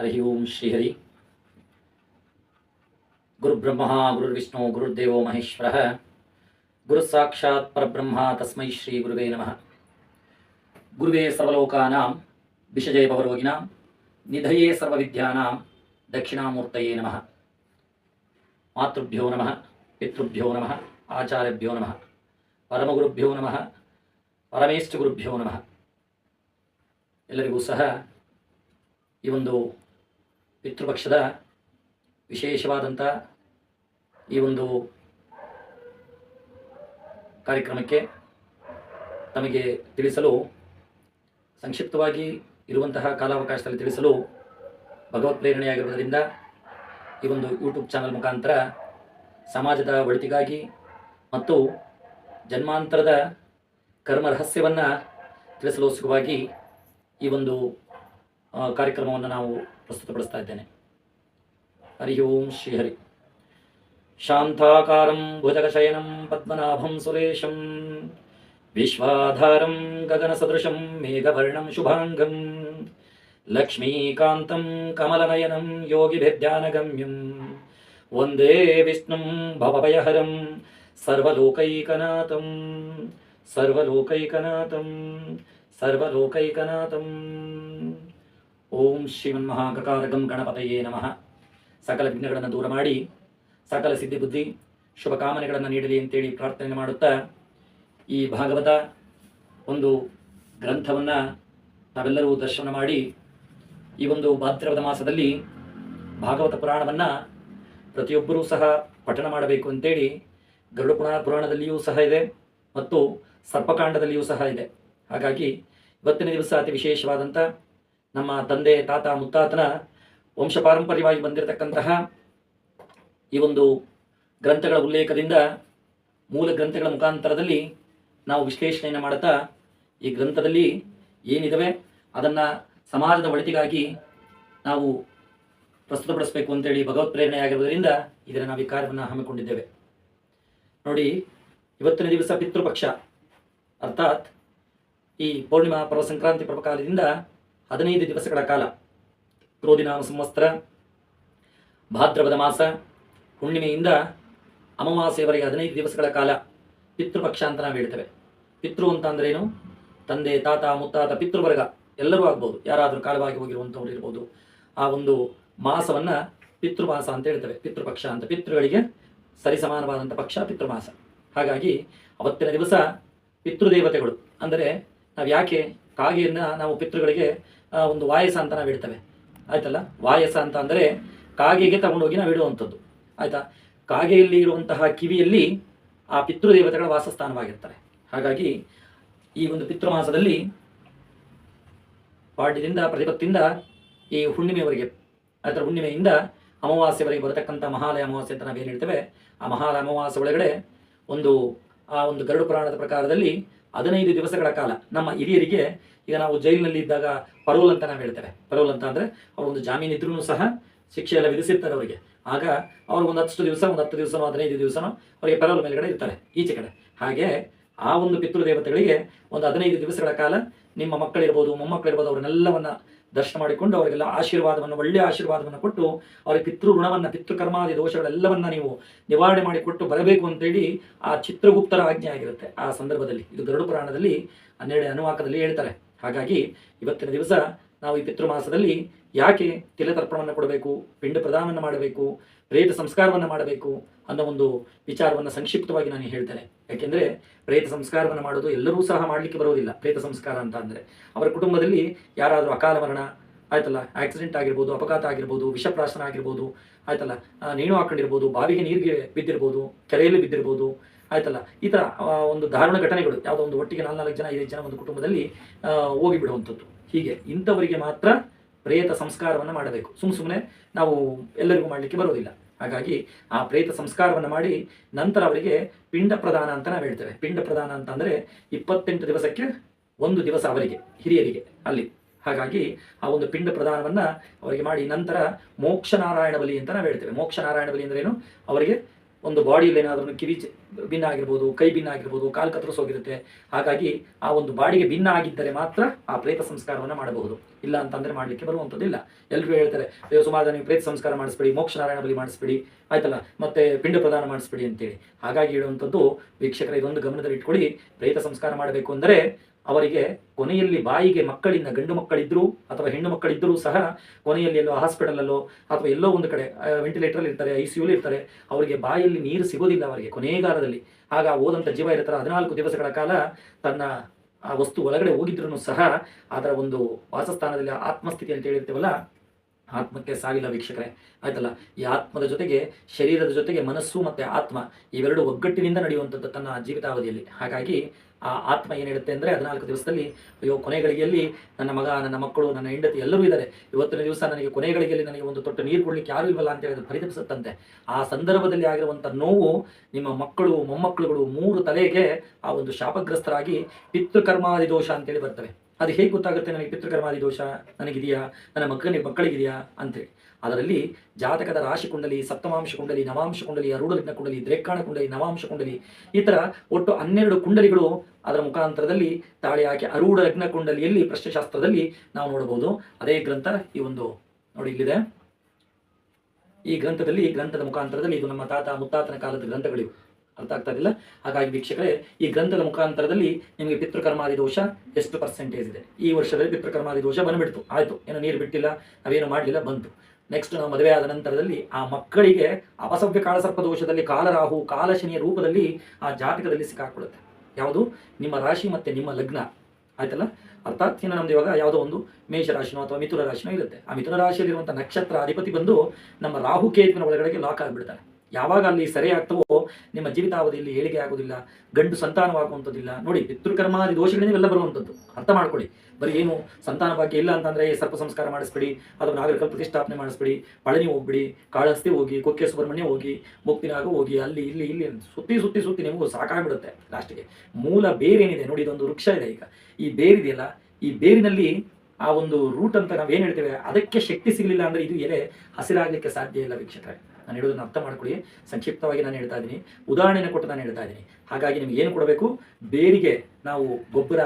ಹರಿ ಓಂ ಶ್ರೀಹರಿ ಗುರುಬ್ರಹ್ಮ, ಗುರುರ್ವಿಷ್ಣು, ಗುರುರ್ದೇವೋ ಮಹೇಶ್ವರ. ಗುರು ಸಾಕ್ಷಾತ್ ಪರಬ್ರಹ್ಮ ತಸ್ಮೈ ಶ್ರೀ ಗುರುವೇ ನಮಃ. ಗುರುವೇ ಸರ್ವಲೋಕಾನಾಂ ವಿಷಜಯ ಭವರೋಗಿನಾಂ ನಿಧಯೇ ಸರ್ವವಿದ್ಯಾನಾಂ, ದಕ್ಷಿಣಾಮೂರ್ತಯೇ ನಮಃ. ಮಾತೃಭ್ಯೋ ನಮಃ, ಪಿತೃಭ್ಯೋ ನಮಃ, ಆಚಾರ್ಯಭ್ಯೋ ನಮಃ, ಪರಮಗುರುಭ್ಯೋ ನಮಃ ಪರಮೇಶ್ಚ ಗುರುಭ್ಯೋ ನಮಃ. ಎಲ್ಲರಿಗೂ ಸಹ ಈ ಒಂದು ಪಿತೃಪಕ್ಷದ ವಿಶೇಷವಾದಂಥ ಈ ಒಂದು ಕಾರ್ಯಕ್ರಮಕ್ಕೆ ತಮಗೆ ತಿಳಿಸಲು, ಸಂಕ್ಷಿಪ್ತವಾಗಿ ಇರುವಂತಹ ಕಾಲಾವಕಾಶದಲ್ಲಿ ತಿಳಿಸಲು ಭಗವತ್ ಪ್ರೇರಣೆಯಾಗಿರುವುದರಿಂದ ಈ ಒಂದು ಯೂಟ್ಯೂಬ್ ಚಾನಲ್ ಮುಖಾಂತರ ಸಮಾಜದ ಒಳಿತಿಗಾಗಿ ಮತ್ತು ಜನ್ಮಾಂತರದ ಕರ್ಮ ರಹಸ್ಯವನ್ನು ತಿಳಿಸಲು ಸುಖವಾಗಿ ಈ ಒಂದು ಕಾರ್ಯಕ್ರಮವನ್ನು ನಾವು ಪ್ರಸ್ತುತಪಡಿಸ್ತಾ ಇದ್ದೇನೆ ಹರಿ ಓಂ ಶ್ರೀಹರಿ. ಶಾಂತಾಕಾರಂ ಭುಜಗಶಯನಂ ಪದ್ಮನಾಭಂ ಸುರೇಶಂ. ವಿಶ್ವಾಧಾರಂ ಗಗನಸದೃಶಂ ಮೇಘವರ್ಣಂ ಶುಭಾಂಗಂ. ಲಕ್ಷ್ಮೀಕಾಂತಂ ಕಮಲನಯನಂ ಯೋಗಿಭಿರ್ಧ್ಯಾನಗಮ್ಯಂ ವಂದೇ ವಿಷ್ಣುಂ ಭವಭಯಹರಂ ಸರ್ವಲೋಕೈಕನಾಥಂ. ಸರ್ವಲೋಕೈಕನಾಥಂ. ಸರ್ವಲೋಕೈಕನಾಥಂ. ಓಂ ಶ್ರೀಮನ್ಮಹಾಕಕಾರಕಂ ಗಣಪತಯೇ ನಮಃ. ಸಕಲ ವಿಘ್ನಗಳನ್ನು ದೂರ ಮಾಡಿ, ಸಕಲ ಸಿದ್ಧಿ ಬುದ್ಧಿ, ಶುಭ ನೀಡಲಿ ಅಂತೇಳಿ ಪ್ರಾರ್ಥನೆ ಮಾಡುತ್ತಾ ಈ ಭಾಗವತ ಒಂದು ಗ್ರಂಥವನ್ನು ನಾವೆಲ್ಲರೂ ದರ್ಶನ ಮಾಡಿ, ಈ ಒಂದು ಭಾದ್ರವದ ಮಾಸದಲ್ಲಿ ಭಾಗವತ ಪುರಾಣವನ್ನು ಪ್ರತಿಯೊಬ್ಬರೂ ಸಹ ಪಠಣ ಮಾಡಬೇಕು ಅಂತೇಳಿ ಗರುಡ ಪುರಾಣ ಪುರಾಣದಲ್ಲಿಯೂ ಸಹ ಇದೆ ಮತ್ತು ಸರ್ಪಕಾಂಡದಲ್ಲಿಯೂ ಸಹ ಇದೆ. ಹಾಗಾಗಿ ಇವತ್ತಿನ ದಿವಸ ಅತಿ ವಿಶೇಷವಾದಂಥ ನಮ್ಮ ತಂದೆ, ತಾತ, ಮುತ್ತಾತನ ವಂಶ ಪಾರಂಪರ್ಯವಾಗಿ ಬಂದಿರತಕ್ಕಂತಹ ಈ ಒಂದು ಗ್ರಂಥಗಳ ಉಲ್ಲೇಖದಿಂದ ಮೂಲ ಗ್ರಂಥಗಳ ಮುಖಾಂತರದಲ್ಲಿ ನಾವು ವಿಶ್ಲೇಷಣೆಯನ್ನು ಮಾಡುತ್ತಾ ಈ ಗ್ರಂಥದಲ್ಲಿ ಏನಿದಾವೆ ಅದನ್ನು ಸಮಾಜದ ಒಳಿತಿಗಾಗಿ ನಾವು ಪ್ರಸ್ತುತಪಡಿಸಬೇಕು ಅಂತೇಳಿ ಭಗವತ್ ಪ್ರೇರಣೆಯಾಗಿರುವುದರಿಂದ ಇದರ ನಾವು ಈ ಕಾರ್ಯವನ್ನು ಹಮ್ಮಿಕೊಂಡಿದ್ದೇವೆ. ನೋಡಿ, ಇವತ್ತಿನ ದಿವಸ ಪಿತೃಪಕ್ಷ, ಅರ್ಥಾತ್ ಈ ಪೂರ್ಣಿಮಾ, ಪರ್ವ ಸಂಕ್ರಾಂತಿ ಪರ್ವಕಾಲದಿಂದ ಹದಿನೈದು ದಿವಸಗಳ ಕಾಲ. ಕ್ರೋಧಿನಾಮ ಸಂವತ್ಸರ ಭಾದ್ರಪದ ಮಾಸ, ಹುಣ್ಣಿಮೆಯಿಂದ ಅಮಾವಾಸ್ಯವರೆಗೆ ಹದಿನೈದು ದಿವಸಗಳ ಕಾಲ ಪಿತೃಪಕ್ಷ ಅಂತ ನಾವು ಹೇಳ್ತೇವೆ ಪಿತೃ ಅಂತ ಅಂದ್ರೇನು ತಂದೆ, ತಾತ, ಮುತ್ತಾತ, ಪಿತೃವರ್ಗ ಎಲ್ಲರೂ ಆಗ್ಬೋದು. ಯಾರಾದರೂ ಕಾಲವಾಗಿ ಹೋಗಿರುವಂಥವ್ರು ಇರ್ಬೋದು. ಆ ಒಂದು ಮಾಸವನ್ನ ಪಿತೃಮಾಸ ಅಂತ ಹೇಳ್ತೇವೆ. ಪಿತೃಪಕ್ಷ ಅಂತ. ಪಿತೃಗಳಿಗೆ ಸರಿಸಮಾನವಾದಂಥ ಪಕ್ಷ ಪಿತೃಮಾಸ. ಹಾಗಾಗಿ ಅವತ್ತಿನ ದಿವಸ ಪಿತೃದೇವತೆಗಳು. ಅಂದರೆ ನಾವು ಯಾಕೆ ಕಾಗೆಯನ್ನು ನಾವು ಪಿತೃಗಳಿಗೆ ಒಂದು ವಾಯಸ ಅಂತ ನಾವು ಇಡ್ತೇವೆ ಆಯ್ತಲ್ಲ? ವಾಯಸ ಅಂತ ಅಂದರೆ ಕಾಗೆಗೆ ತಗೊಂಡೋಗಿ ನಾವು ಇಡುವಂಥದ್ದು. ಆಯ್ತಾ? ಕಾಗೆಯಲ್ಲಿ ಇರುವಂತಹ ಕಿವಿಯಲ್ಲಿ ಆ ಪಿತೃದೇವತೆಗಳ ವಾಸಸ್ಥಾನವಾಗಿರ್ತಾರೆ. ಹಾಗಾಗಿ ಈ ಒಂದು ಪಿತೃಮಾಸದಲ್ಲಿ ಪಾಡ್ಯದಿಂದ ಪ್ರತಿಪತ್ತಿಂದ ಈ ಹುಣ್ಣಿಮೆಯವರೆಗೆ ಅದರ ಹುಣ್ಣಿಮೆಯಿಂದ ಅಮಾವಾಸ್ಯವರೆಗೆ ಬರತಕ್ಕಂಥ ಮಹಾಲಯ ಅಮಾವಾಸ್ಯೆ ಅಂತ ನಾವೇನು ಹೇಳ್ತೇವೆ? ಆ ಮಹಾಲಯ ಅಮಾವಾಸ್ಯೆ ಒಳಗಡೆ ಒಂದು, ಆ ಒಂದು ಗರುಡು ಪುರಾಣದ ಪ್ರಕಾರದಲ್ಲಿ ಹದಿನೈದು ದಿವಸಗಳ ಕಾಲ ನಮ್ಮ ಹಿರಿಯರಿಗೆ ಈಗ ನಾವು ಜೈಲಿನಲ್ಲಿ ಇದ್ದಾಗ ಪರೋಲ್ ಅಂತ ನಾವು ಹೇಳ್ತೇವೆ. ಪರೋಲ್ ಅಂತ ಅಂದರೆ ಅವರೊಂದು ಜಾಮೀನು ಇದ್ರೂ ಸಹ ಶಿಕ್ಷೆ ಎಲ್ಲ ವಿಧಿಸಿರ್ತಾರೆ ಅವರಿಗೆ. ಆಗ ಅವ್ರು ಒಂದು ಹತ್ತು ದಿವಸ, ಒಂದು ಹತ್ತು ದಿವಸನೋ, ಹದಿನೈದು ದಿವಸನೋ ಅವರಿಗೆ ಪರೋಲ್ ಮೇಲ್ಗಡೆ ಇರ್ತಾರೆ, ಈಚೆ ಕಡೆ. ಹಾಗೆ ಆ ಒಂದು ಪಿತೃದೇವತೆಗಳಿಗೆ ಒಂದು ಹದಿನೈದು ದಿವಸಗಳ ಕಾಲ ನಿಮ್ಮ ಮಕ್ಕಳಿರ್ಬೋದು, ಮೊಮ್ಮಕ್ಕಳಿರ್ಬೋದು, ಅವ್ರನ್ನೆಲ್ಲವನ್ನ ದರ್ಶನ ಮಾಡಿಕೊಂಡು ಅವರಿಗೆಲ್ಲ ಆಶೀರ್ವಾದವನ್ನು, ಒಳ್ಳೆಯ ಆಶೀರ್ವಾದವನ್ನು ಕೊಟ್ಟು ಅವರಿಗೆ ಪಿತೃ ಋಣವನ್ನು ಪಿತೃಕರ್ಮಾದಿ ದೋಷಗಳೆಲ್ಲವನ್ನ ನೀವು ನಿವಾರಣೆ ಮಾಡಿಕೊಟ್ಟು ಬರಬೇಕು ಅಂತೇಳಿ ಆ ಚಿತ್ರಗುಪ್ತರ ಆಜ್ಞೆ ಆಗಿರುತ್ತೆ. ಆ ಸಂದರ್ಭದಲ್ಲಿ ಇದು ಗರುಡು ಪುರಾಣದಲ್ಲಿ ಹನ್ನೆರಡು ಅನುವಾಕದಲ್ಲಿ ಹೇಳ್ತಾರೆ. ಹಾಗಾಗಿ ಇವತ್ತಿನ ದಿವಸ ನಾವು ಈ ಪಿತೃಮಾಸದಲ್ಲಿ ಯಾಕೆ ತಿಲತರ್ಪಣವನ್ನು ಕೊಡಬೇಕು, ಪಿಂಡ ಪ್ರದಾನವನ್ನು ಮಾಡಬೇಕು, ಪ್ರೇತ ಸಂಸ್ಕಾರವನ್ನು ಮಾಡಬೇಕು ಅನ್ನೋ ಒಂದು ವಿಚಾರವನ್ನು ಸಂಕ್ಷಿಪ್ತವಾಗಿ ನಾನು ಹೇಳ್ತೇನೆ. ಯಾಕೆಂದ್ರೆ ಪ್ರೇತ ಸಂಸ್ಕಾರವನ್ನು ಮಾಡೋದು ಎಲ್ಲರೂ ಸಹ ಮಾಡಲಿಕ್ಕೆ ಬರೋದಿಲ್ಲ ಪ್ರೇತ ಸಂಸ್ಕಾರ ಅಂತ ಅಂದರೆ ಅವರ ಕುಟುಂಬದಲ್ಲಿ ಯಾರಾದರೂ ಅಕಾಲ ಮರಣ, ಆಯ್ತಲ್ಲ ಆಕ್ಸಿಡೆಂಟ್ ಆಗಿರ್ಬೋದು, ಅಪಘಾತ ಆಗಿರ್ಬೋದು, ವಿಷಪ್ರಾಶನ ಆಗಿರ್ಬೋದು, ಆಯ್ತಲ್ಲ ನೇಣು ಹಾಕೊಂಡಿರ್ಬೋದು, ಬಾವಿಗೆ ನೀರಿಗೆ ಬಿದ್ದಿರ್ಬೋದು, ಕೆರೆಯಲ್ಲಿ ಬಿದ್ದಿರ್ಬೋದು, ಆಯ್ತಲ್ಲ, ಈ ಥರ ಒಂದು ದಾರುಣ ಘಟನೆಗಳು, ಯಾವುದೋ ಒಂದು ಒಟ್ಟಿಗೆ ನಾಲ್ನಾಲ್ಕು ಜನ ಐದು ಜನ ಒಂದು ಕುಟುಂಬದಲ್ಲಿ ಹೋಗಿ ಹೋಗಿಬಿಡುವಂಥದ್ದು. ಹೀಗೆ ಇಂಥವರಿಗೆ ಮಾತ್ರ ಪ್ರೇತ ಸಂಸ್ಕಾರವನ್ನು ಮಾಡಬೇಕು. ಸುಮ್ಮ ಸುಮ್ಮನೆ ನಾವು ಎಲ್ಲರಿಗೂ ಮಾಡಲಿಕ್ಕೆ ಬರೋದಿಲ್ಲ. ಹಾಗಾಗಿ ಆ ಪ್ರೇತ ಸಂಸ್ಕಾರವನ್ನು ಮಾಡಿ ನಂತರ ಅವರಿಗೆ ಪಿಂಡ ಪ್ರದಾನ ಅಂತ ನಾವು ಹೇಳ್ತೇವೆ. ಪಿಂಡ ಪ್ರದಾನ ಅಂತ ಅಂದರೆ ಇಪ್ಪತ್ತೆಂಟು ದಿವಸಕ್ಕೆ ಒಂದು ದಿವಸ ಅವರಿಗೆ, ಹಿರಿಯರಿಗೆ ಅಲ್ಲಿ. ಹಾಗಾಗಿ ಆ ಒಂದು ಪಿಂಡ ಪ್ರದಾನವನ್ನ ಅವರಿಗೆ ಮಾಡಿ ನಂತರ ಮೋಕ್ಷ ನಾರಾಯಣ ಬಲಿ ಅಂತ ನಾವು ಹೇಳ್ತೇವೆ. ಮೋಕ್ಷ ನಾರಾಯಣ ಬಲಿ ಅಂದ್ರೆ ಏನು? ಅವರಿಗೆ ಒಂದು ಬಾಡಿಯಲ್ಲಿ ಏನಾದರೂ ಕಿವಿ ಭಿನ್ನ ಆಗಿರ್ಬೋದು, ಕೈ ಭಿನ್ನ ಆಗಿರ್ಬೋದು, ಕಾಲು ಕತ್ತರಿಸೋಗಿರುತ್ತೆ. ಹಾಗಾಗಿ ಆ ಒಂದು ಬಾಡಿಗೆ ಭಿನ್ನ ಆಗಿದ್ದರೆ ಮಾತ್ರ ಆ ಪ್ರೇತ ಸಂಸ್ಕಾರವನ್ನು ಮಾಡಬಹುದು. ಇಲ್ಲ ಅಂತಂದ್ರೆ ಮಾಡಲಿಕ್ಕೆ ಬರುವಂಥದ್ದಿಲ್ಲ ಎಲ್ಲರೂ ಹೇಳ್ತಾರೆ ಸುಮಾರು ನೀವು ಪ್ರೇತ ಸಂಸ್ಕಾರ ಮಾಡಿಸ್ಬೇಡಿ, ಮೋಕ್ಷ ನಾರಾಯಣ ಬಲಿ ಮಾಡಿಸ್ಬೇಡಿ, ಆಯ್ತಲ್ಲ? ಮತ್ತೆ ಪಿಂಡ ಪ್ರದಾನ ಮಾಡಿಸ್ಬೇಡಿ ಅಂತೇಳಿ. ಹಾಗಾಗಿ ಹೇಳುವಂಥದ್ದು, ವೀಕ್ಷಕರ ಇದೊಂದು ಗಮನದಲ್ಲಿ ಇಟ್ಕೊಳ್ಳಿ ಪ್ರೇತ ಸಂಸ್ಕಾರ ಮಾಡಬೇಕು ಅಂದರೆ ಅವರಿಗೆ ಕೊನೆಯಲ್ಲಿ ಬಾಯಿಗೆ ಮಕ್ಕಳಿಂದ ಗಂಡು ಮಕ್ಕಳಿದ್ರು ಅಥವಾ ಹೆಣ್ಣು ಮಕ್ಕಳಿದ್ದರೂ ಸಹ ಕೊನೆಯಲ್ಲಿ ಎಲ್ಲೋ ಹಾಸ್ಪಿಟಲಲ್ಲೋ ಅಥವಾ ಎಲ್ಲೋ ಒಂದು ಕಡೆ ವೆಂಟಿಲೇಟರ್ ಇರ್ತಾರೆ ಐ ಸಿ ಇರ್ತಾರೆ, ಅವರಿಗೆ ಬಾಯಲ್ಲಿ ನೀರು ಸಿಗೋದಿಲ್ಲ ಅವರಿಗೆ ಕೊನೆಗಾಲದಲ್ಲಿ. ಆಗ ಓದಂತ ಜೀವ ಇರ್ತಾರೆ ಹದಿನಾಲ್ಕು ದಿವಸಗಳ ಕಾಲ ತನ್ನ ಆ ವಸ್ತು ಒಳಗಡೆ ಹೋಗಿದ್ರು ಸಹ ಅದರ ಒಂದು ವಾಸಸ್ಥಾನದಲ್ಲಿ ಆತ್ಮಸ್ಥಿತಿ ಅಂತ ಹೇಳಿರ್ತೀವಲ್ಲ, ಆತ್ಮಕ್ಕೆ ಸಾವಿಲ್ಲ ವೀಕ್ಷಕರೇ. ಆಯ್ತಲ್ಲ? ಈ ಆತ್ಮದ ಜೊತೆಗೆ ಶರೀರದ ಜೊತೆಗೆ ಮನಸ್ಸು ಮತ್ತೆ ಆತ್ಮ ಇವೆರಡು ಒಗ್ಗಟ್ಟಿನಿಂದ ನಡೆಯುವಂಥದ್ದು ತನ್ನ ಜೀವಿತಾವಧಿಯಲ್ಲಿ. ಹಾಗಾಗಿ ಆ ಆತ್ಮ ಏನು ಹೇಳುತ್ತೆ ಅಂದರೆ ಹದಿನಾಲ್ಕು ದಿವಸದಲ್ಲಿ, ಅಯ್ಯೋ, ಕೊನೆಗಳಿಗೆಯಲ್ಲಿ ನನ್ನ ಮಗ, ನನ್ನ ಮಕ್ಕಳು, ನನ್ನ ಹೆಂಡತಿ ಎಲ್ಲರೂ ಇದ್ದಾರೆ. ಇವತ್ತಿನ ದಿವಸ ನನಗೆ ಕೊನೆಗಳಿಗೆಯಲ್ಲಿ ನನಗೆ ಒಂದು ತೊಟ್ಟು ನೀರು ಕೊಡ್ಲಿಕ್ಕೆ ಯಾರೂ ಇಲ್ವಲ್ಲ ಅಂತ ಹೇಳಿದ್ರೆ ಪರಿತಪಿಸುತ್ತಂತೆ. ಆ ಸಂದರ್ಭದಲ್ಲಿ ಆಗಿರುವಂಥ ನೋವು ನಿಮ್ಮ ಮಕ್ಕಳು, ಮೊಮ್ಮಕ್ಕಳುಗಳು ಮೂರು ತಲೆಗೆ ಆ ಒಂದು ಶಾಪಗ್ರಸ್ತರಾಗಿ ಪಿತೃಕರ್ಮಾದಿ ದೋಷ ಅಂತೇಳಿ ಬರ್ತವೆ. ಅದು ಹೇಗೆ ಗೊತ್ತಾಗುತ್ತೆ? ನನಗೆ ಪಿತೃಕರ್ಮಾದಿ ದೋಷ ನನಗಿದೆಯಾ? ನನ್ನ ಮಕ್ಕಳಿಗೆ ಮಕ್ಕಳಿಗಿದೆಯಾ? ಅಂತೇಳಿ ಅದರಲ್ಲಿ ಜಾತಕದ ರಾಶಿ ಕುಂಡಲಿ, ಸಪ್ತಮಾಂಶ ಕುಂಡಲಿ, ನವಾಂಶ ಕುಂಡಲಿ, ಅರೂಢ ಲಗ್ನ ಕುಂಡಲಿ ದ್ರೇಕಾಣ ಕುಂಡಲಿ, ನವಾಂಶ ಕುಂಡಲಿ ಈ ಥರ ಒಟ್ಟು ಹನ್ನೆರಡು ಕುಂಡಲಿಗಳು ಅದರ ಮುಖಾಂತರದಲ್ಲಿ ತಾಳಿ ಹಾಕಿ ಅರೂಢ ಲಗ್ನ ಕುಂಡಲಿಯಲ್ಲಿ ಪ್ರಶ್ನೆಶಾಸ್ತ್ರದಲ್ಲಿ ನಾವು ನೋಡಬಹುದು. ಅದೇ ಗ್ರಂಥ ಈ ಒಂದು ನೋಡಿ ಇಲ್ಲಿದೆ. ಈ ಗ್ರಂಥದಲ್ಲಿ ಗ್ರಂಥದ ಮುಖಾಂತರದಲ್ಲಿ ಇದು ನಮ್ಮ ತಾತ, ಮುತ್ತಾತನ ಕಾಲದ ಗ್ರಂಥಗಳಿವು. ಅರ್ಥ ಆಗ್ತಾ ಇದಿಲ್ಲ ಹಾಗಾಗಿ ವೀಕ್ಷಕರೇ, ಈ ಗ್ರಂಥದ ಮುಖಾಂತರದಲ್ಲಿ ನಿಮಗೆ ಪಿತೃಕರ್ಮಾದಿ ದೋಷ ಎಷ್ಟು ಪರ್ಸೆಂಟೇಜ್ ಇದೆ? ಈ ವರ್ಷದಲ್ಲಿ ಪಿತೃಕರ್ಮಾದಿ ದೋಷ ಬಂದ್ಬಿಡ್ತು. ಆಯ್ತು, ಏನೋ ನೀರು ಬಿಟ್ಟಿಲ್ಲ, ನಾವೇನು ಮಾಡಲಿಲ್ಲ, ಬಂತು. ನೆಕ್ಸ್ಟ್ ನಾವು ಮದುವೆ ಆದ ನಂತರದಲ್ಲಿ ಆ ಮಕ್ಕಳಿಗೆ ಅಪಸಭ್ಯ ಕಾಳಸರ್ಪ ದೋಷದಲ್ಲಿ ಕಾಲರಾಹು, ಕಾಲಶನಿಯ ರೂಪದಲ್ಲಿ ಆ ಜಾತಕದಲ್ಲಿ ಸಿಕ್ಕಾಕೊಳ್ಳುತ್ತೆ. ಯಾವುದು? ನಿಮ್ಮ ರಾಶಿ ಮತ್ತೆ ನಿಮ್ಮ ಲಗ್ನ. ಆಯ್ತಲ್ಲ? ಅರ್ಥಾತ್ ಇನ್ನು ನಮ್ದು ಇವಾಗ ಯಾವುದೋ ಒಂದು ಮೇಷರಾಶಿನೋ ಅಥವಾ ಮಿಥುನ ರಾಶಿನೋ ಇರುತ್ತೆ. ಆ ಮಿಥುನ ರಾಶಿಯಲ್ಲಿರುವಂಥ ನಕ್ಷತ್ರ ಅಧಿಪತಿ ಬಂದು ನಮ್ಮ ರಾಹು ಕೇತುವಿನ ಒಳಗಡೆಗೆ ಲಾಕ್ ಆಗಿಬಿಡ್ತಾರೆ ಯಾವಾಗ ಅಲ್ಲಿ ಸರಿ ಆಗ್ತವೋ ನಿಮ್ಮ ಜೀವಿತಾವಧಿಯಲ್ಲಿ ಏಳಿಗೆ ಆಗೋದಿಲ್ಲ, ಗಂಡು ಸಂತಾನವಾಗುವಂಥದ್ದಿಲ್ಲ. ನೋಡಿ, ಪಿತೃಕರ್ಮಾದಿ ದೋಷಗಳಿಂದ ಇವೆಲ್ಲ ಬರುವಂಥದ್ದು. ಅರ್ಥ ಮಾಡ್ಕೊಳ್ಳಿ. ಬರೀ ಏನು ಸಂತಾನ ಭಾಗ್ಯ ಇಲ್ಲ ಅಂತಂದ್ರೆ ಸರ್ಪ ಸಂಸ್ಕಾರ ಮಾಡಿಸ್ಬಿಡಿ, ಅಥವಾ ನಾಗರಿಕ ಪ್ರತಿಷ್ಠಾಪನೆ ಮಾಡಿಸ್ಬಿಡಿ, ಪಳನಿ ಹೋಗ್ಬಿಡಿ ಕಾಳಸ್ತಿ ಹೋಗಿ, ಕೊಕ್ಕೆ ಸುಬ್ರಹ್ಮಣ್ಯ ಹೋಗಿ, ಮುಕ್ತಿನಾಗ ಹೋಗಿ, ಅಲ್ಲಿ, ಇಲ್ಲಿ ಇಲ್ಲಿ ಸುತ್ತಿ ಸುತ್ತಿ ಸುತ್ತಿ ನಿಮಗೂ ಸಾಕಾಗ್ಬಿಡುತ್ತೆ ಲಾಸ್ಟ್ಗೆ ಮೂಲ ಬೇರೇನಿದೆ. ನೋಡಿ, ಇದೊಂದು ವೃಕ್ಷ ಇದೆ ಈಗ. ಈ ಬೇರಿದೆಯಲ್ಲ, ಈ ಬೇರಿನಲ್ಲಿ ಆ ಒಂದು ರೂಟ್ ಅಂತ ನಾವು ಏನು ಹೇಳ್ತೇವೆ, ಅದಕ್ಕೆ ಶಕ್ತಿ ಸಿಗಲಿಲ್ಲ ಅಂದ್ರೆ ಇದು ಎಲೆ ಹಸಿರಾಗಲಿಕ್ಕೆ ಸಾಧ್ಯ ಇಲ್ಲ ವೀಕ್ಷಕರೇ. ನಾನು ಹೇಳೋದನ್ನು ಅರ್ಥ ಮಾಡ್ಕೊಳ್ಳಿ. ಸಂಕ್ಷಿಪ್ತವಾಗಿ ನಾನು ಹೇಳ್ತಾ ಇದ್ದೀನಿ. ಉದಾಹರಣೆಯನ್ನು ಕೊಟ್ಟು ನಾನು ಹೇಳ್ತಾ ಇದ್ದೀನಿ. ಹಾಗಾಗಿ ನಿಮ್ಗೆ ಏನು ಕೊಡಬೇಕು? ಬೇರಿಗೆ ನಾವು ಗೊಬ್ಬರ,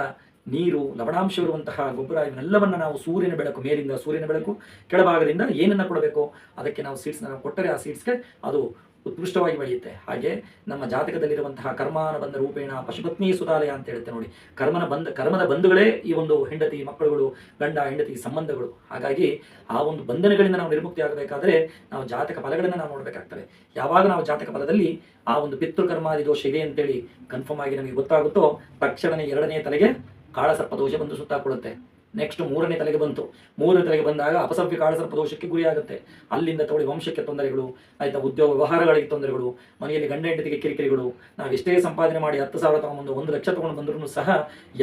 ನೀರು ಲವಣಾಂಶ ಇರುವಂತಹ ಗೊಬ್ಬರ, ಇವನ್ನೆಲ್ಲವನ್ನ ನಾವು ಸೂರ್ಯನ ಬೆಳಕು, ಮೇಲಿಂದ ಸೂರ್ಯನ ಬೆಳಕು, ಕೆಳಭಾಗದಿಂದ ಏನನ್ನ ಕೊಡಬೇಕು? ಅದಕ್ಕೆ ನಾವು ಸೀಡ್ಸ್ನ ಕೊಟ್ಟರೆ ಆ ಸೀಡ್ಸ್ಗೆ ಅದು ಉತ್ಕೃಷ್ಟವಾಗಿ ಬೆಳೆಯುತ್ತೆ. ಹಾಗೆ ನಮ್ಮ ಜಾತಕದಲ್ಲಿರುವಂತಹ ಕರ್ಮಾನ ಬಂದ ರೂಪೇಣ ಪಶುಪತ್ನಿ ಸುತಾಲಯ ಅಂತ ಹೇಳುತ್ತೆ ನೋಡಿ. ಕರ್ಮನ ಬಂಧ ಕರ್ಮದ ಬಂಧುಗಳೇ ಈ ಒಂದು ಹೆಂಡತಿ, ಮಕ್ಕಳುಗಳು, ಗಂಡ, ಹೆಂಡತಿ ಸಂಬಂಧಗಳು. ಹಾಗಾಗಿ ಆ ಒಂದು ಬಂಧನಗಳಿಂದ ನಾವು ನಿರ್ಮುಕ್ತಿ ಆಗಬೇಕಾದ್ರೆ ನಾವು ಜಾತಕ ಫಲಗಳನ್ನು ನಾವು ನೋಡಬೇಕಾಗ್ತದೆ ಯಾವಾಗ ನಾವು ಜಾತಕ ಫಲದಲ್ಲಿ ಆ ಒಂದು ಪಿತೃಕರ್ಮಾದಿ ದೋಷ ಇದೆ ಅಂತೇಳಿ ಕನ್ಫರ್ಮ್ ಆಗಿ ನಮಗೆ ಗೊತ್ತಾಗುತ್ತೋ ತಕ್ಷಣನೇ ಎರಡನೇ ತಲೆಗೆ ಕಾಳಸರ್ಪ ದೋಷ ಬಂದು ಸುತ್ತಾಕೊಳ್ಳುತ್ತೆ. ನೆಕ್ಸ್ಟ್ ಮೂರನೇ ತಲೆಗೆ ಬಂತು. ಮೂರನೇ ತಲೆಗೆ ಬಂದಾಗ ಅಪಸವ್ಯ ಕಾಳಸರ್ಪ ದೋಷಕ್ಕೆ ಗುರಿಯಾಗುತ್ತೆ. ಅಲ್ಲಿಂದ ತಗೊಳ್ಳಿ ವಂಶಕ್ಕೆ ತೊಂದರೆಗಳು, ಆಯ್ತಾ ಉದ್ಯೋಗ ವ್ಯವಹಾರಗಳಿಗೆ ತೊಂದರೆಗಳು, ಮನೆಯಲ್ಲಿ ಗಂಡ ಹೆಂಡತಿಗೆ ಕಿರಿಕಿರಿಗಳು ನಾವು ಎಷ್ಟೇ ಸಂಪಾದನೆ ಮಾಡಿ ಹತ್ತು ಸಾವಿರ ತಗೊಂಡು ಒಂದು ಲಕ್ಷ ತಗೊಂಡು ಬಂದ್ರೂ ಸಹ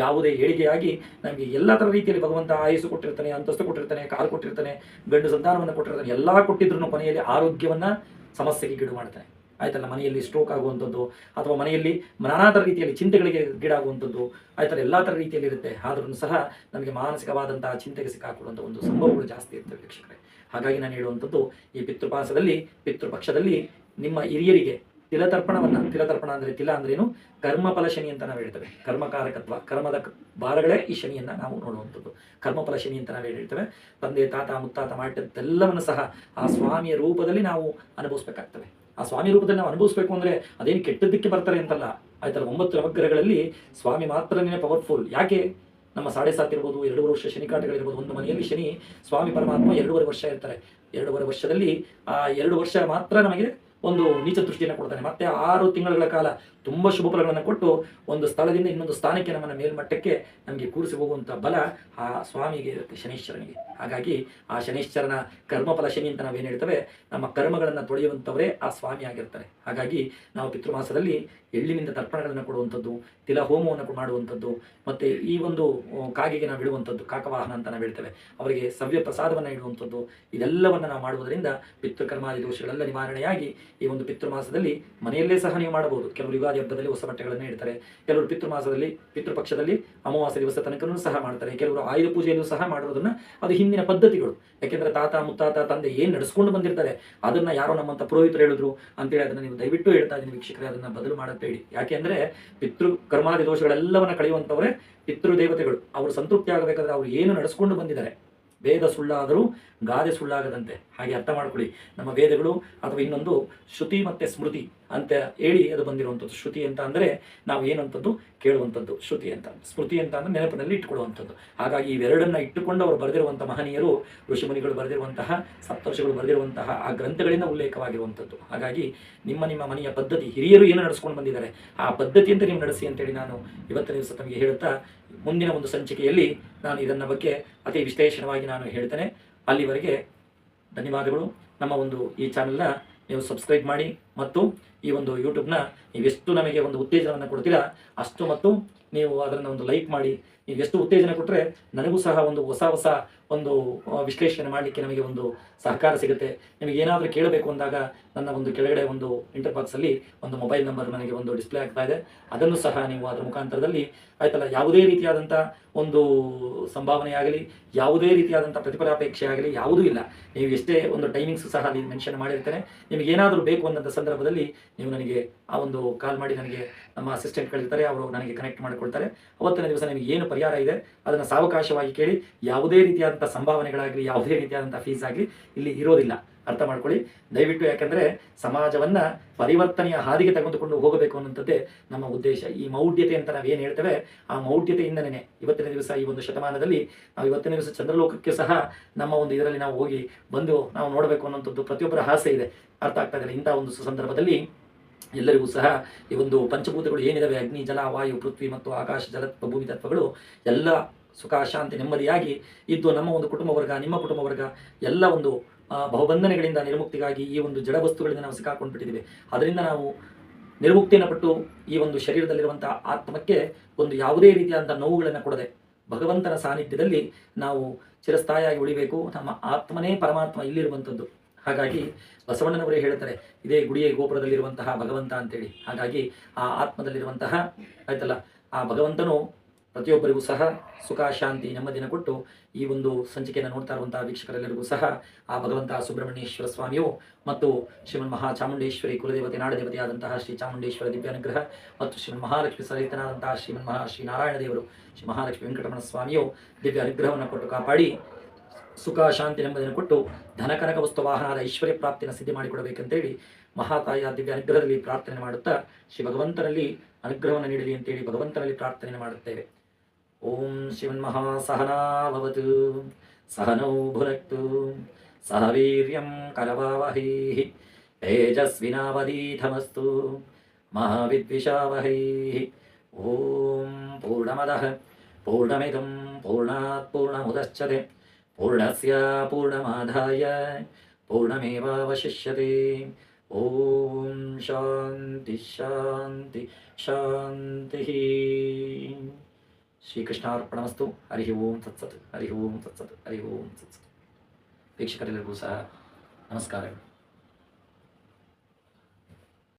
ಯಾವುದೇ ಏಳಿಗೆಯಾಗಿ ನಮಗೆ ಎಲ್ಲ ಥರ ರೀತಿಯಲ್ಲಿ ಭಗವಂತ ಆಯಸ್ಸು ಕೊಟ್ಟಿರ್ತಾನೆ, ಅಂತಸ್ತು ಕೊಟ್ಟಿರ್ತಾನೆ, ಕಾಲು ಕೊಟ್ಟಿರ್ತಾನೆ, ಗಂಡು ಸಂತಾನವನ್ನು ಕೊಟ್ಟಿರ್ತಾನೆ, ಎಲ್ಲ ಕೊಟ್ಟಿದ್ರು ಕೊನೆಯಲ್ಲಿ ಆರೋಗ್ಯವನ್ನ ಸಮಸ್ಯೆಗೆ ಗೀಡು ಮಾಡ್ತಾನೆ ಆಯ್ತಲ್ಲ ಮನೆಯಲ್ಲಿ ಸ್ಟ್ರೋಕ್ ಆಗುವಂಥದ್ದು, ಅಥವಾ ಮನೆಯಲ್ಲಿ ನಾನಾ ಥರ ರೀತಿಯಲ್ಲಿ ಚಿಂತೆಗಳಿಗೆ ಗೀಡಾಗುವಂಥದ್ದು ಆಯ್ತಲ್ಲ ಎಲ್ಲ ಥರ ರೀತಿಯಲ್ಲಿ ಇರುತ್ತೆ. ಆದ್ರೂ ಸಹ ನಮಗೆ ಮಾನಸಿಕವಾದಂತಹ ಚಿಂತೆಗೆ ಸಿಕ್ಕಾಕೊಳ್ಳುವಂಥ ಒಂದು ಸಂಭವಗಳು ಜಾಸ್ತಿ ಇರ್ತವೆ ವೀಕ್ಷಕರೇ. ಹಾಗಾಗಿ ನಾನು ಹೇಳುವಂಥದ್ದು, ಈ ಪಿತೃಪಾಸದಲ್ಲಿ, ಪಿತೃಪಕ್ಷದಲ್ಲಿ ನಿಮ್ಮ ಹಿರಿಯರಿಗೆ ತಿಲತರ್ಪಣವನ್ನ, ತಿಲತರ್ಪಣ ಅಂದರೆ ತಿಲ ಅಂದ್ರೇನು ಕರ್ಮಫಲ ಶನಿ ಅಂತ ನಾವು ಹೇಳ್ತೇವೆ. ಕರ್ಮಕಾರಕತ್ವ, ಕರ್ಮದ ಭಾರಗಳೇ ಈ ಶನಿಯನ್ನ ನಾವು ನೋಡುವಂಥದ್ದು. ಕರ್ಮಫಲ ಶನಿ ಅಂತ ನಾವು ಹೇಳ್ತೇವೆ. ತಂದೆ, ತಾತ, ಮುತ್ತಾತ ಮಾಡಿದ್ದೆಲ್ಲವನ್ನು ಸಹ ಆ ಸ್ವಾಮಿಯ ರೂಪದಲ್ಲಿ ನಾವು ಅನುಭವಿಸ್ಬೇಕಾಗ್ತದೆ ಆ ಸ್ವಾಮಿ ರೂಪದಲ್ಲಿ ನಾವು ಅನುಭವಿಸ್ಬೇಕು ಅಂದ್ರೆ ಅದೇನು ಕೆಟ್ಟದ್ದಕ್ಕೆ ಬರ್ತಾರೆ ಅಂತಲ್ಲ. ಆಯ್ತಲ್ಲ, ಒಂಬತ್ತು ನವಗ್ರಹಗಳಲ್ಲಿ ಸ್ವಾಮಿ ಮಾತ್ರನೇ ಪವರ್ಫುಲ್ ಯಾಕೆ? ನಮ್ಮ ಸಾಡೆ ಸಾತ್ ಇರ್ಬೋದು, ಎರಡೂವರೆ ವರ್ಷ ಶನಿ ಕಾಟಗಳಿರ್ಬೋದು ಒಂದು ಮನೆಯಲ್ಲಿ ಶನಿ, ಸ್ವಾಮಿ ಪರಮಾತ್ಮ ಎರಡೂವರೆ ವರ್ಷ ಇರ್ತಾರೆ. ಎರಡೂವರೆ ವರ್ಷದಲ್ಲಿ ಆ ಎರಡು ವರ್ಷ ಮಾತ್ರ ನಮಗೆ ಒಂದು ನೀಚ ದೃಷ್ಟಿಯನ್ನು ಕೊಡ್ತಾನೆ. ಮತ್ತೆ ಆರು ತಿಂಗಳುಗಳ ಕಾಲ ತುಂಬ ಶುಭ ಫಲಗಳನ್ನು ಕೊಟ್ಟು ಒಂದು ಸ್ಥಳದಿಂದ ಇನ್ನೊಂದು ಸ್ಥಾನಕ್ಕೆ ನಮ್ಮನ್ನು ಮೇಲ್ಮಟ್ಟಕ್ಕೆ ನಮಗೆ ಕೂರಿಸಿ ಹೋಗುವಂಥ ಬಲ ಆ ಸ್ವಾಮಿಗೆ ಇರುತ್ತೆ ಶನೀಶ್ವರನಿಗೆ ಹಾಗಾಗಿ ಆ ಶನೀಶ್ವರನ ಕರ್ಮಫಲ ಶನಿ ಅಂತ ನಾವೇನು ಹೇಳ್ತೇವೆ, ನಮ್ಮ ಕರ್ಮಗಳನ್ನು ತೊಳೆಯುವಂಥವರೇ ಆ ಸ್ವಾಮಿ ಆಗಿರ್ತಾರೆ. ಹಾಗಾಗಿ ನಾವು ಪಿತೃಮಾಸದಲ್ಲಿ ಎಳ್ಳಿನಿಂದ ತರ್ಪಣಗಳನ್ನು ಕೊಡುವಂಥದ್ದು, ತಿಲ ಹೋಮವನ್ನು ಮಾಡುವಂಥದ್ದು, ಮತ್ತೆ ಈ ಒಂದು ಕಾಗೆಗೆ ನಾವು ಇಡುವಂಥದ್ದು, ಕಾಕವಾಹನ ಅಂತ ನಾವು ಹೇಳ್ತೇವೆ. ಅವರಿಗೆ ಸವ್ಯ ಪ್ರಸಾದವನ್ನು ಇಡುವಂಥದ್ದು, ಇದೆಲ್ಲವನ್ನು ನಾವು ಮಾಡುವುದರಿಂದ ಪಿತೃಕರ್ಮಾದಿ ದೋಷಗಳೆಲ್ಲ ನಿವಾರಣೆಯಾಗಿ ಈ ಒಂದು ಪಿತೃಮಾಸದಲ್ಲಿ ಮನೆಯಲ್ಲೇ ಸಹ ನೀವು ಮಾಡಬಹುದು. ಕೆಲವರು ಯುಗಾದಿ ಹಬ್ಬದಲ್ಲಿ ಹೊಸ ಬಟ್ಟೆಗಳನ್ನು ಇಡ್ತಾರೆ. ಕೆಲವರು ಪಿತೃಮಾಸದಲ್ಲಿ ಪಿತೃಪಕ್ಷದಲ್ಲಿ ಅಮಾವಾಸ್ಯ ದಿವಸ ತನಕನೂ ಸಹ ಮಾಡ್ತಾರೆ. ಕೆಲವರು ಆಯುಧ ಪೂಜೆಯನ್ನು ಸಹ ಮಾಡೋದನ್ನ ಅದು ಹಿಂದಿನ ಪದ್ಧತಿಗಳು. ಯಾಕೆಂದ್ರೆ ತಾತ, ಮುತ್ತಾತ, ತಂದೆ ಏನು ನಡೆಸ್ಕೊಂಡು ಬಂದಿರ್ತಾರೆ, ಅದನ್ನ ಯಾರೋ ನಮ್ಮಂತ ಪುರೋಹಿತರು ಹೇಳಿದ್ರು ಅಂತೇಳಿ ಅದನ್ನ ನೀವು ದಯವಿಟ್ಟು ಹೇಳ್ತಾ ಇದ್ದೀನಿ ವೀಕ್ಷಕರೇ, ಅದನ್ನ ಬದಲು ಮಾಡಬೇಡಿ ಯಾಕೆಂದ್ರೆ ಪಿತೃ ಕರ್ಮಾದಿ ದೋಷಗಳೆಲ್ಲವನ್ನ ಕಳೆಯುವಂತವರೇ ಪಿತೃ ದೇವತೆಗಳು. ಅವರು ಸಂತೃಪ್ತಿ ಆಗಬೇಕಾದ್ರೆ ಅವರು ಏನು ನಡೆಸ್ಕೊಂಡು ಬಂದಿದ್ದಾರೆ. ವೇದ ಸುಳ್ಳಾದರೂ ಗಾದೆ ಸುಳ್ಳಾಗದಂತೆ. ಹಾಗೆ ಅರ್ಥ ಮಾಡ್ಕೊಳ್ಳಿ. ನಮ್ಮ ವೇದಗಳು ಅಥವಾ ಇನ್ನೊಂದು ಶ್ರುತಿ ಮತ್ತೆ ಸ್ಮೃತಿ ಅಂತ ಹೇಳಿ ಅದು ಬಂದಿರುವಂಥದ್ದು. ಶ್ರುತಿ ಅಂತ ಅಂದರೆ ನಾವು ಏನಂಥದ್ದು? ಕೇಳುವಂಥದ್ದು. ಶ್ರುತಿ ಅಂತ. ಸ್ಮೃತಿ ಅಂತ ಅಂದರೆ ನೆನಪಿನಲ್ಲಿ ಇಟ್ಟುಕೊಳ್ಳುವಂಥದ್ದು. ಹಾಗಾಗಿ ಇವೆರಡನ್ನ ಇಟ್ಟುಕೊಂಡು ಅವರು ಬರೆದಿರುವಂಥ ಮಹನೀಯರು, ಋಷಿಮುನಿಗಳು ಬರೆದಿರುವಂತಹ, ಸಪ್ತರ್ಷಿಗಳು ಬರೆದಿರುವಂತಹ ಆ ಗ್ರಂಥಗಳಿಂದ ಉಲ್ಲೇಖವಾಗಿರುವಂಥದ್ದು. ಹಾಗಾಗಿ ನಿಮ್ಮ ನಿಮ್ಮ ಮನೆಯ ಪದ್ಧತಿ. ಹಿರಿಯರು ಏನು ನಡೆಸ್ಕೊಂಡು ಬಂದಿದ್ದಾರೆ? ಆ ಪದ್ಧತಿಯಂತೆ ನೀವು ನಡೆಸಿ ಅಂತೇಳಿ ನಾನು ಇವತ್ತಿನ ದಿವಸ ತಮಗೆ ಹೇಳುತ್ತಾ ಮುಂದಿನ ಒಂದು ಸಂಚಿಕೆಯಲ್ಲಿ ನಾನು ಇದನ್ನ ಬಗ್ಗೆ ಅತಿ ವಿಶ್ಲೇಷಣವಾಗಿ ನಾನು ಹೇಳ್ತೇನೆ. ಅಲ್ಲಿವರೆಗೆ ಧನ್ಯವಾದಗಳು. ನಮ್ಮ ಒಂದು ಈ ಚಾನೆಲ್ನ ನೀವು ಸಬ್ಸ್ಕ್ರೈಬ್ ಮಾಡಿ ಮತ್ತು ಈ ಒಂದು ಯೂಟ್ಯೂಬ್ನ ನೀವೆಷ್ಟು ನಮಗೆ ಒಂದು ಉತ್ತೇಜನವನ್ನು ಕೊಡ್ತೀರಾ ಅಷ್ಟು ಮತ್ತು ನೀವು ಅದನ್ನು ಒಂದು ಲೈಕ್ ಮಾಡಿ. ನೀವು ಎಷ್ಟು ಉತ್ತೇಜನ ಕೊಟ್ಟರೆ ನನಗೂ ಸಹ ಒಂದು ಹೊಸ ಹೊಸ ಒಂದು ವಿಶ್ಲೇಷಣೆ ಮಾಡಲಿಕ್ಕೆ ನಮಗೆ ಒಂದು ಸಹಕಾರ ಸಿಗುತ್ತೆ. ನಿಮಗೆ ಏನಾದರೂ ಕೇಳಬೇಕು ಅಂದಾಗ ನನ್ನ ಒಂದು ಕೆಳಗಡೆ ಒಂದು ಇಂಟರ್ ಬಾಕ್ಸಲ್ಲಿ ಒಂದು ಮೊಬೈಲ್ ನಂಬರ್ ನನಗೆ ಒಂದು ಡಿಸ್ಪ್ಲೇ ಆಗ್ತಾ ಇದೆ. ಅದನ್ನು ಸಹ ನೀವು ಅದರ ಮುಖಾಂತರದಲ್ಲಿ ಆಯ್ತಲ್ಲ, ಯಾವುದೇ ರೀತಿಯಾದಂಥ ಒಂದು ಸಂಭಾವನೆ ಆಗಲಿ, ಯಾವುದೇ ರೀತಿಯಾದಂಥ ಪ್ರತಿಫಲಾಪೇಕ್ಷೆ ಆಗಲಿ ಯಾವುದೂ ಇಲ್ಲ. ನೀವು ಎಷ್ಟೇ ಒಂದು ಟೈಮಿಂಗ್ಸ್ ಸಹ ನೀವು ಮೆನ್ಷನ್ ಮಾಡಿರ್ತೇನೆ ನಿಮಗೆ ಏನಾದರೂ ಬೇಕು ಅನ್ನೋಂಥ ಸಂದರ್ಭದಲ್ಲಿ ನೀವು ನನಗೆ ಆ ಒಂದು ಕಾಲ್ ಮಾಡಿ ನನಗೆ ನಮ್ಮ ಅಸಿಸ್ಟೆಂಟ್ ಕಳಿರ್ತಾರೆ, ಅವರು ನನಗೆ ಕನೆಕ್ಟ್ ಮಾಡಿಕೊಳ್ತಾರೆ. ಅವತ್ತಿನ ದಿವಸ ನಿಮಗೆ ಏನು ಪರಿಹಾರ ಇದೆ, ಅದನ್ನು ಸಾವಕಾಶವಾಗಿ ಕೇಳಿ, ಯಾವುದೇ ರೀತಿಯಾದಂಥ ಸಂಭಾವನೆಗಳಾಗಲಿ ಯಾವುದೇ ರೀತಿಯಾದಂಥ ಫೀಸ್ ಆಗಲಿ ಇಲ್ಲಿ ಇರೋದಿಲ್ಲ. ಅರ್ಥ ಮಾಡ್ಕೊಳ್ಳಿ. ದಯವಿಟ್ಟು ಯಾಕಂದ್ರೆ ಸಮಾಜವನ್ನ ಪರಿವರ್ತನೆಯ ಹಾದಿಗೆ ತೆಗೆದುಕೊಂಡು ಹೋಗಬೇಕು ಅನ್ನೋಂಥದ್ದೇ ನಮ್ಮ ಉದ್ದೇಶ. ಈ ಮೌಢ್ಯತೆ ಅಂತ ನಾವೇನು ಹೇಳ್ತೇವೆ, ಆ ಮೌಢ್ಯತೆಯಿಂದನೇ ಇವತ್ತಿನ ದಿವಸ ಈ ಒಂದು ಶತಮಾನದಲ್ಲಿ ನಾವು ಇವತ್ತಿನ ದಿವಸ ಚಂದ್ರಲೋಕಕ್ಕೆ ಸಹ ನಮ್ಮ ಒಂದು ಇದರಲ್ಲಿ ನಾವು ಹೋಗಿ ಬಂದು ನಾವು ನೋಡಬೇಕು ಅನ್ನುವಂಥದ್ದು ಪ್ರತಿಯೊಬ್ಬರ ಆಸೆ ಇದೆ. ಅರ್ಥ ಆಗ್ತಾ ಇದೆ ಇಂಥ ಒಂದು ಸಂದರ್ಭದಲ್ಲಿ ಎಲ್ಲರಿಗೂ ಸಹ ಈ ಒಂದು ಪಂಚಭೂತಗಳು ಏನಿದಾವೆ? ಅಗ್ನಿ, ಜಲ, ವಾಯು, ಪೃಥ್ವಿ ಮತ್ತು ಆಕಾಶ ಜಲ ಭೂಮಿ, ತತ್ವಗಳು ಎಲ್ಲ ಸುಖ ಶಾಂತಿ ನೆಮ್ಮದಿಯಾಗಿ ಇದ್ದು ನಮ್ಮ ಒಂದು ಕುಟುಂಬ ವರ್ಗ, ನಿಮ್ಮ ಕುಟುಂಬ ವರ್ಗ ಎಲ್ಲ ಒಂದು ಬಹುಬಂಧನೆಗಳಿಂದ ನಿರ್ಮುಕ್ತಿಗಾಗಿ ಈ ಒಂದು ಜಡ ವಸ್ತುಗಳಿಂದ ನಾವು ಸಿಕ್ಕಾಕೊಂಡು ಬಿಟ್ಟಿದ್ದೀವಿ ಅದರಿಂದ ನಾವು ನಿರ್ಮುಕ್ತಿಯನ್ನು ಪಟ್ಟು ಈ ಒಂದು ಶರೀರದಲ್ಲಿರುವಂಥ ಆತ್ಮಕ್ಕೆ ಒಂದು ಯಾವುದೇ ರೀತಿಯಾದಂಥ ನೋವುಗಳನ್ನು ಕೊಡದೆ ಭಗವಂತನ ಸಾನ್ನಿಧ್ಯದಲ್ಲಿ ನಾವು ಚಿರಸ್ಥಾಯಿಯಾಗಿ ಉಳಿಬೇಕು. ನಮ್ಮ ಆತ್ಮನೇ ಪರಮಾತ್ಮ ಇಲ್ಲಿರುವಂಥದ್ದು ಹಾಗಾಗಿ ಬಸವಣ್ಣನವರೇ ಹೇಳ್ತಾರೆ, ಇದೇ ಗುಡಿಯ ಗೋಪುರದಲ್ಲಿರುವಂತಹ ಭಗವಂತ ಅಂತೇಳಿ. ಹಾಗಾಗಿ ಆ ಆತ್ಮದಲ್ಲಿರುವಂತಹ, ಆಯ್ತಲ್ಲ, ಆ ಭಗವಂತನು ಪ್ರತಿಯೊಬ್ಬರಿಗೂ ಸಹ ಸುಖ, ಶಾಂತಿ ನೆಮ್ಮದಿನ ಕೊಟ್ಟು ಈ ಒಂದು ಸಂಚಿಕೆಯನ್ನು ನೋಡ್ತಾ ಇರುವಂತಹ ವೀಕ್ಷಕರೆಲ್ಲರಿಗೂ ಸಹ ಆ ಭಗವಂತ ಸುಬ್ರಹ್ಮಣ್ಯೇಶ್ವರ ಸ್ವಾಮಿಯು ಮತ್ತು ಶ್ರೀಮನ್ ಮಹಾ ಚಾಮುಂಡೇಶ್ವರಿ ಕುಲದೇವತೆ, ನಾಡದೇವತೆಯಾದಂತಹ ಶ್ರೀ ಚಾಮುಂಡೇಶ್ವರ ದಿವ್ಯಾನುಗ್ರಹ ಮತ್ತು ಶ್ರೀಮನ್ ಮಹಾಲಕ್ಷ್ಮಿ ಸಹಿತನಾದಂತಹ ಶ್ರೀಮನ್ ಮಹಾ ಶ್ರೀ ನಾರಾಯಣ ದೇವರು ಶ್ರೀ ಮಹಾಲಕ್ಷ್ಮಿ ವೆಂಕಟರಮಣ ಸ್ವಾಮಿಯು ದಿವ್ಯ ಅನುಗ್ರಹವನ್ನು ಕೊಟ್ಟು ಕಾಪಾಡಿ ಸುಖ, ಶಾಂತಿ, ನೆಮ್ಮದಿಯನ್ನು ಕೊಟ್ಟು ಧನಕನಕ ವಸ್ತು, ವಾಹನದ ಐಶ್ವರ್ಯ ಪ್ರಾಪ್ತಿಯನ್ನು ಸಿದ್ಧಿ ಮಾಡಿಕೊಡಬೇಕಂತೇಳಿ ಮಹಾತಾಯಿಯ ದಿವ್ಯ ಅನುಗ್ರಹದಲ್ಲಿ ಪ್ರಾರ್ಥನೆ ಮಾಡುತ್ತಾ ಶ್ರೀ ಭಗವಂತನಲ್ಲಿ ಅನುಗ್ರಹವನ್ನು ನೀಡಲಿ ಅಂತೇಳಿ ಭಗವಂತನಲ್ಲಿ ಪ್ರಾರ್ಥನೆ ಮಾಡುತ್ತೇವೆ. ॐ शिवन्महासहनाभवतु सहनौ भुनक्तु सह वीर्यं करवावहैः तेजस्विनावदीतमस्तु महाविद्विषावहैः ॐ पूर्णमदः पूर्णमिदं पूर्णात् पूर्णमुदश्चते पूर्णस्य पूर्णमाधाय पूर्णमेवावशिष्यते ॐ शान्ति शान्ति शान्तिः ಶ್ರೀಕೃಷ್ಣಾರ್ಪಣಮಸ್ತು ಹರಿ ಓಂ ತತ್ಸತ್ ಹರಿ ಓಂ ತತ್ಸತ್ ಹರಿ ಓಂ ತತ್ಸತ್ ವೀಕ್ಷಕರೆಲ್ಲರಿಗೂ ಸಹ ನಮಸ್ಕಾರಗಳು